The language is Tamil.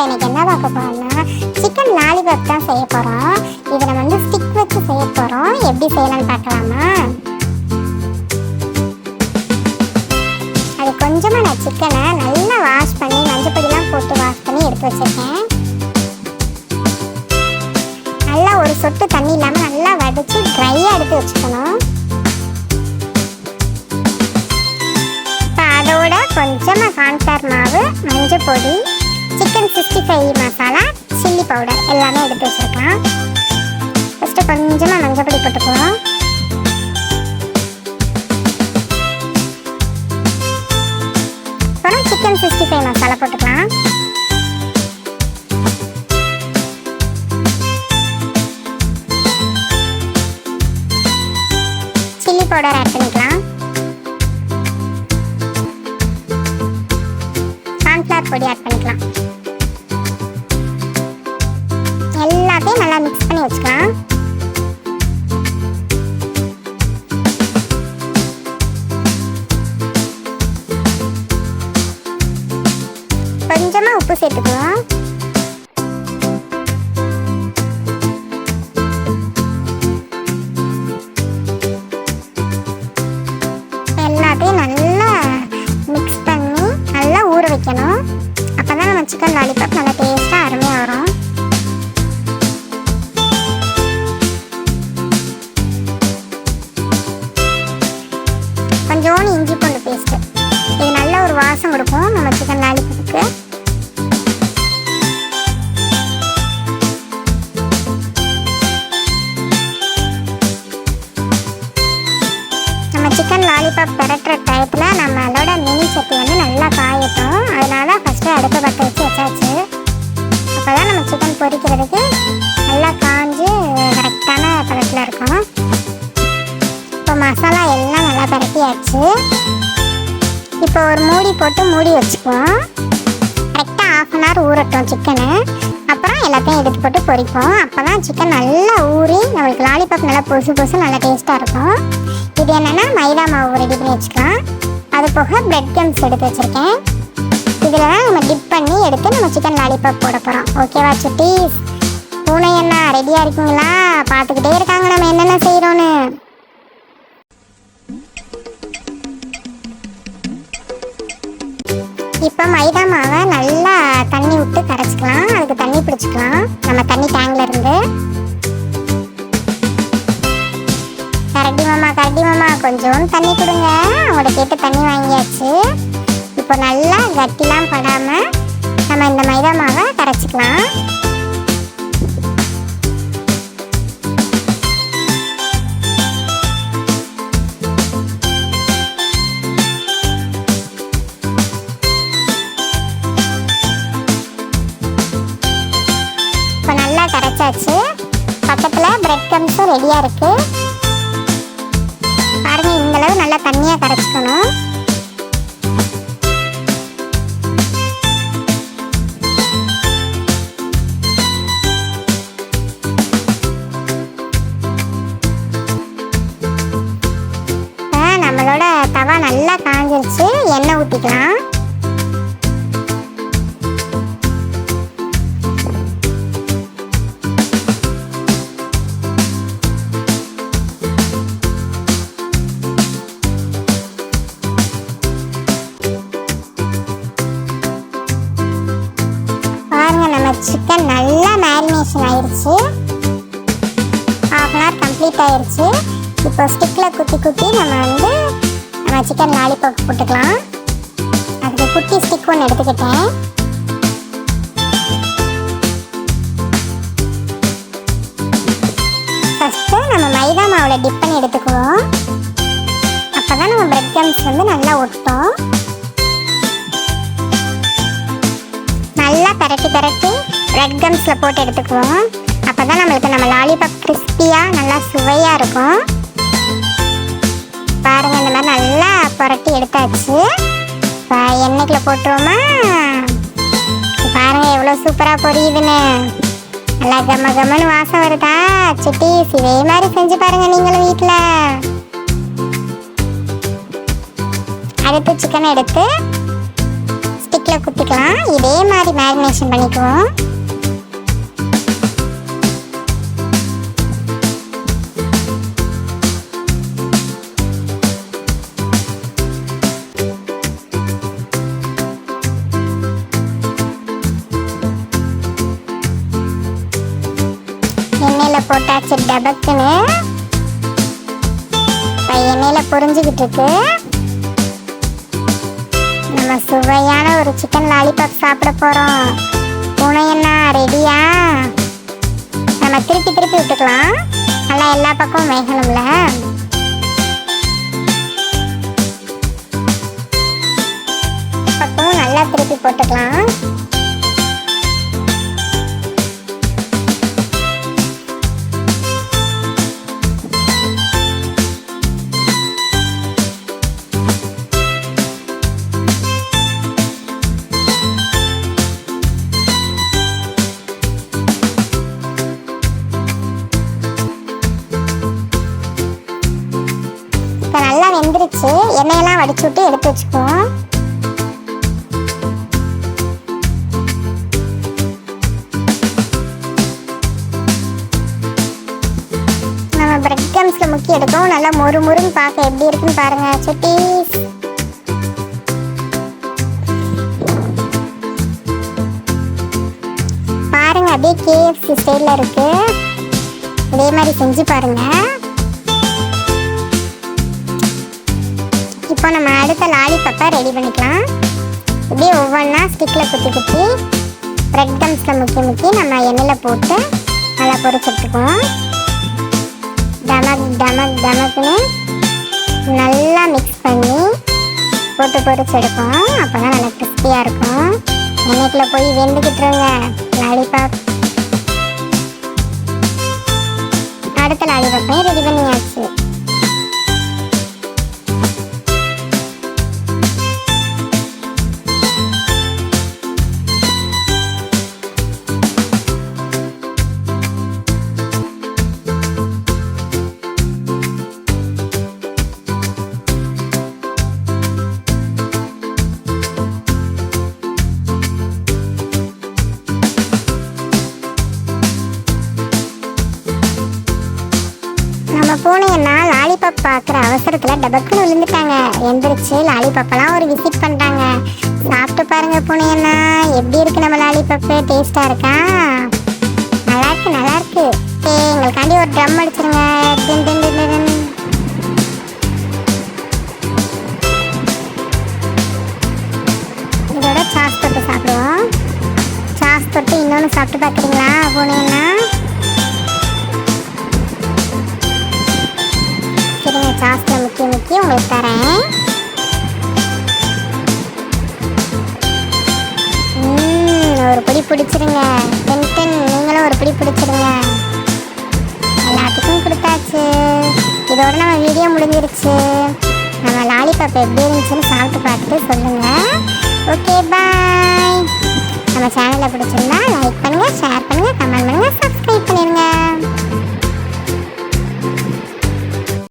வீட்டில் இன்னைக்கு என்ன பார்க்க போகிறோம்னா சிக்கன் லாலிபாப் தான் செய்ய போகிறோம் இதை நம்ம வந்து ஸ்டிக் வச்சு செய்ய போகிறோம் எப்படி செய்யலாம்னு பார்க்கலாமா? அது கொஞ்சமாக நான் சிக்கனை நல்லா வாஷ் பண்ணி மஞ்சள் பொடிலாம் போட்டு வாஷ் பண்ணி எடுத்து வச்சிருக்கேன். நல்லா ஒரு சொட்டு தண்ணி இல்லாமல் நல்லா வடித்து ட்ரையாக எடுத்து வச்சுக்கணும். இப்போ அதோட கொஞ்சமாக கான்ஃப்ளவர் மாவு மஞ்சள் பொடி chicken sixty five masala chilli powder எல்லாமே எடுத்து வச்சுருக்கலாம். ஃபஸ்ட்டு கொஞ்சமாக மஞ்சள் பொடி போட்டுக்குவோம் அப்புறம் சிக்கன் சிக்ஸ்டி ஃபைவ் மசாலா போட்டுக்கலாம். சில்லி பவுடர் ஆட் பண்ணிக்கலாம். கார்ன்ஃப்ளவர் பொடி ஆட் பண்ணிக்கலாம். பண்ணி வச்சுக்கலாம். கொஞ்சமா உப்பு சேர்த்துக்கலாம். எல்லாத்தையும் நல்லா மிக்ஸ் பண்ணி நல்லா ஊற வைக்கணும். அப்போ தான் நம்ம சிக்கன் லாலிபாப் நல்லா டேஸ்ட் பொரிக்கிறதுக்கு நல்லா காஞ்சு கரெக்டான பதத்தில் இருக்கும் இப்போ மசாலா எல்லாம் நல்லா பரட்டியாச்சு இப்போ ஒரு மூடி போட்டு மூடி வச்சுப்போம் கரெக்டாக ஆஃப் அன் ஹவர் ஊறட்டும் சிக்கனு அப்புறம் எல்லாத்தையும் எடுத்து போட்டு பொரிப்போம். அப்போ தான் சிக்கன் நல்லா ஊறி நம்மளுக்கு லாலிபாப் நல்லா பொசு பொசு நல்லா டேஸ்ட்டாக இருக்கும். இது என்னென்னா மைதா மாவு ரெடி பண்ணி வச்சுக்கலாம். அது போக பிரெட் கம்ஸ் எடுத்து வச்சுருக்கேன். இதில் தான் நம்ம டிப் பண்ணி எடுத்து நம்ம சிக்கன் லாலிபாப் போட போகிறோம் ஓகேவா சுட்டீஸ்? பூனை என்ன ரெடியாக இருக்கீங்களா? பார்த்துக்கிட்டே இருக்காங்க நம்ம என்னென்ன செய்கிறோன்னு இப்போ மைதா மாவை நல்லா தண்ணி விட்டு கரைச்சிக்கலாம். அதுக்கு தண்ணி பிடிச்சிக்கலாம். நம்ம தண்ணி டேங்கில் இருந்து. கரடி மாமா கரடி மாமா கொஞ்சம் தண்ணி கொடுங்க. அவங்களோட கேட்டு தண்ணி வாங்கியாச்சு. இப்போ நல்லா கட்டிலாம் படாமல் நம்ம இந்த மைதா மாவை கரைச்சிக்கலாம். இப்போ நல்லா கரைச்சாச்சு. பக்கத்தில் பிரெட் கம்ஸும் ரெடியாக இருக்குது பாருங்கள் இந்த அளவு நல்லா தண்ணியாக கரைச்சிக்கணும். நல்லா காஞ்சிருச்சு. எண்ணெய் ஊற்றிக்கலாம் சிக்கன் நல்லா மேரினேஷன் ஆயிடுச்சு ஹாஃப் அன் ஹவர் கம்ப்ளீட் ஆயிடுச்சு இப்போ ஸ்டிக்கில் குத்தி குத்தி நம்ம வந்து நம்ம சிக்கன் லாலிபாப் போட்டுக்கலாம். அதுக்கு குட்டி ஸ்டிக் ஒன்று எடுத்துக்கிட்டேன். ஃபஸ்ட்டு நம்ம மைதா மாவில் டிப் பண்ணி எடுத்துக்குவோம். அப்போ தான் நம்ம பிரெட் கம்ஸ் வந்து நல்லா ஒட்டும். நல்லா பரட்டி பரட்டி பிரெட் கம்ஸில் போட்டு எடுத்துக்குவோம். அப்போ தான் நம்மளுக்கு நம்ம லாலிபாப் கிறிஸ்பியாக நல்லா சுவையாக இருக்கும். பாருங்க இந்த மாதிரி நல்லா புரட்டி எடுத்தாச்சு. இப்போ எண்ணெய்க்குள்ள போட்டுருவோமா? பாருங்க எவ்வளோ சூப்பராக பொரியுதுன்னு. நல்லா கம்ம கம்மன்னு வாசம் வருதா? சிட்டிஸ் இதே மாதிரி செஞ்சு பாருங்க நீங்களும் வீட்டில் அடுத்து சிக்கனை எடுத்து ஸ்டிக்கில் ஸ்டிக்கில் குத்திக்கலாம். இதே மாதிரி மேரினேஷன் பண்ணிக்குவோம். போட்டாச்சு டபக்குன்னு. இப்போ எண்ணெயில் பொரிஞ்சுக்கிட்டு இருக்கு. நம்ம சுவையான ஒரு சிக்கன் லாலிபாப் சாப்பிட போகிறோம் பூனை ரெடியா நம்ம திருப்பி திருப்பி விட்டுக்கலாம். நல்லா எல்லா பக்கமும் வேகணும்ல. பக்கமும் நல்லா திருப்பி போட்டுக்கலாம். நல்லா எண்ணெயெல்லாம் வடிச்சு விட்டு எடுத்து வச்சுக்குவோம் நம்ம பிரெட் கம்ஸ்ல முக்கி எடுக்கும் நல்லா மொறு மொறுன்னு பார்க்க எப்படி இருக்குன்னு பாருங்க சுட்டீஸ். பாருங்க அப்படியே கேஎஃப்சி ஸ்டைலில் இருக்குது இதே மாதிரி செஞ்சு பாருங்கள் இப்போ நம்ம அடுத்த லாலிபப்பை ரெடி பண்ணிக்கலாம். இப்படியே ஒவ்வொன்றா ஸ்டிக்கில் குத்தி குத்தி ப்ரெட் கம்ஸில் முக்கி முக்கி நம்ம எண்ணெயில் போட்டு நல்லா பொரிச்செடுத்துக்குவோம் டமக் டமக் டமக்குன்னு நல்லா மிக்ஸ் பண்ணி போட்டு பொரிச்சு எடுப்போம். அப்போ தான் நல்லா கிறிஸ்பியாக இருக்கும். எண்ணெய்க்குள்ள போய் வெந்துக்கிட்டுருங்க லாலிபாப் அடுத்த லாலிபாப்பையும் ரெடி பண்ணியாச்சு. பூனையன்னா லாலிபாப் பார்க்குற அவசரத்தில் டபக்குன்னு விழுந்துட்டாங்க. எந்திரிச்சு லாலிபாப்பெல்லாம் ஒரு விசிட் பண்ணிட்டாங்க. சாப்பிட்டு பாருங்க பூனையண்ணா. எப்படி இருக்கு நம்ம லாலிபாப்பு டேஸ்ட்டாக இருக்கா? நல்லா இருக்கு நல்லா இருக்கு எங்களுக்காண்டி ஒரு ட்ரம் அடிச்சு சாஸில் முக்கி முக்கி உங்களுக்கு தரேன் ம், ஒரு பிடி பிடிச்சிருங்க டென் டென் நீங்களும் ஒரு பிடி பிடிச்சிருங்க எல்லாத்துக்கும் கொடுத்தாச்சு இதோட நம்ம வீடியோ முடிஞ்சிருச்சு நம்ம லாலிபாப் எப்படி இருந்துச்சுன்னு சாப்பிட்டு பார்த்துட்டு சொல்லுங்கள் ஓகே பாய் நம்ம சேனலை பிடிச்சிருந்தா லைக் பண்ணுங்கள் ஷேர் பண்ணுங்கள் கமெண்ட் பண்ணுங்கள் சப்ஸ்கிரைப் பண்ணிடுங்க